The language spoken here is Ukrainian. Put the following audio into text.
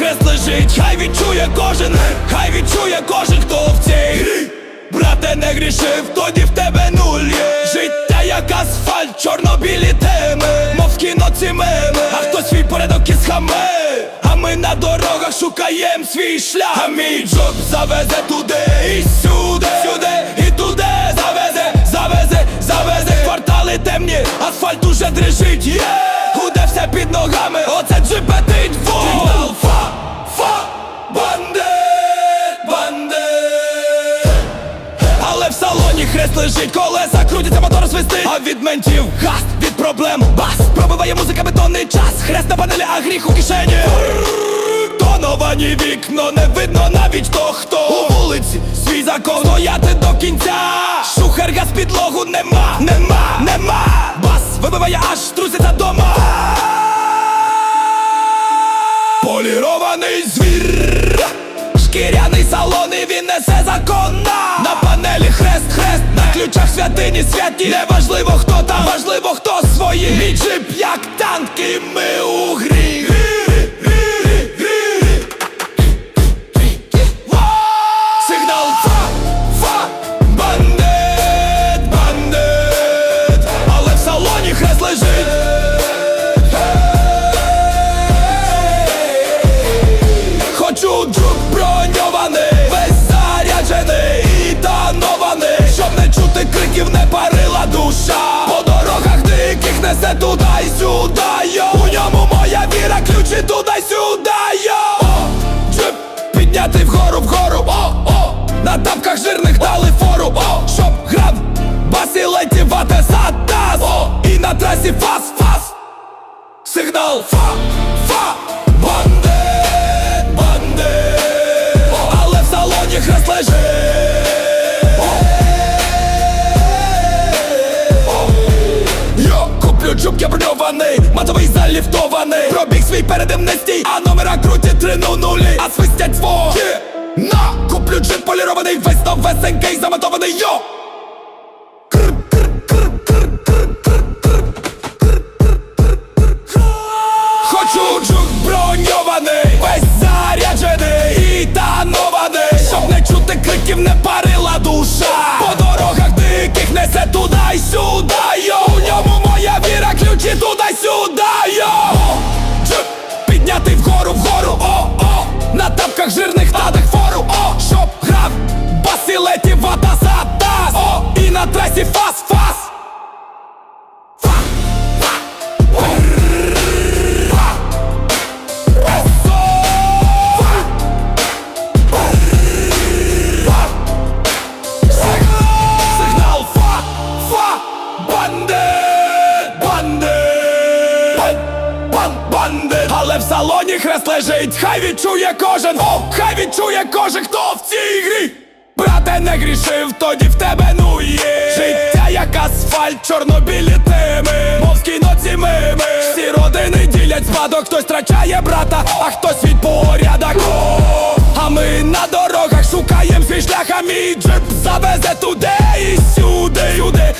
хрест лежить, хай відчує кожен, хай відчує кожен, хто в цій. Грі Брате, не грішив, тоді в тебе нуль є. Життя як асфальт, чорно-білі теми, мов в кіно ці меми. А хто свій порядок із хаме А ми на дорогах шукаєм свій шлях. А мій джоб завезе туди і сюди, сюди і туди Завезе, завезе, завезе. Квартали темні, асфальт уже дрижить, лежить, колеса крутяться, мотор свистить А від ментів гаст, від проблем бас. Пробиває музика бетонний час. Хрест на панелі, а гріх у кишені. Тоновані вікно, не видно навіть хто хто. У вулиці свій закон. Стояти до кінця. Шухер газ підлогу нема, нема, нема. Бас вибиває аж труситься дома. Полірований звір. Шкіряний салон і він несе закона На панелі хрест, хрест, на ключах святині святі. Неважливо хто там, важливо хто свої. Мій джип як танк і ми у грі. Сигнал фа, фа, бандит, бандит Але в салоні хрест лежить на трасі фас, фас. Сигнал фа, фа, бандит, бандит. Але в салоні хрест лежить. Йо, куплю джуп, я броньований, матовий заліфтований. Пробіг свій передим не стій, а номера круті три ну нулі. А свистять свої На, куплю джип полірований, весь новесенький, заматований, йо бандит Але в салоні хрест лежить, хай відчує кожен, о, хай відчує кожен, хто в цій грі. Брате, не грішив, тоді в тебе ну є. Життя як асфальт, чорно-білі теми Мов з кіно ці меми. Всі родини ділять спадок, хтось втрачає брата, а хтось від порядок. О, А ми на дорогах шукаєм свій шлях, а мій джип завезе туди і сюди, сюди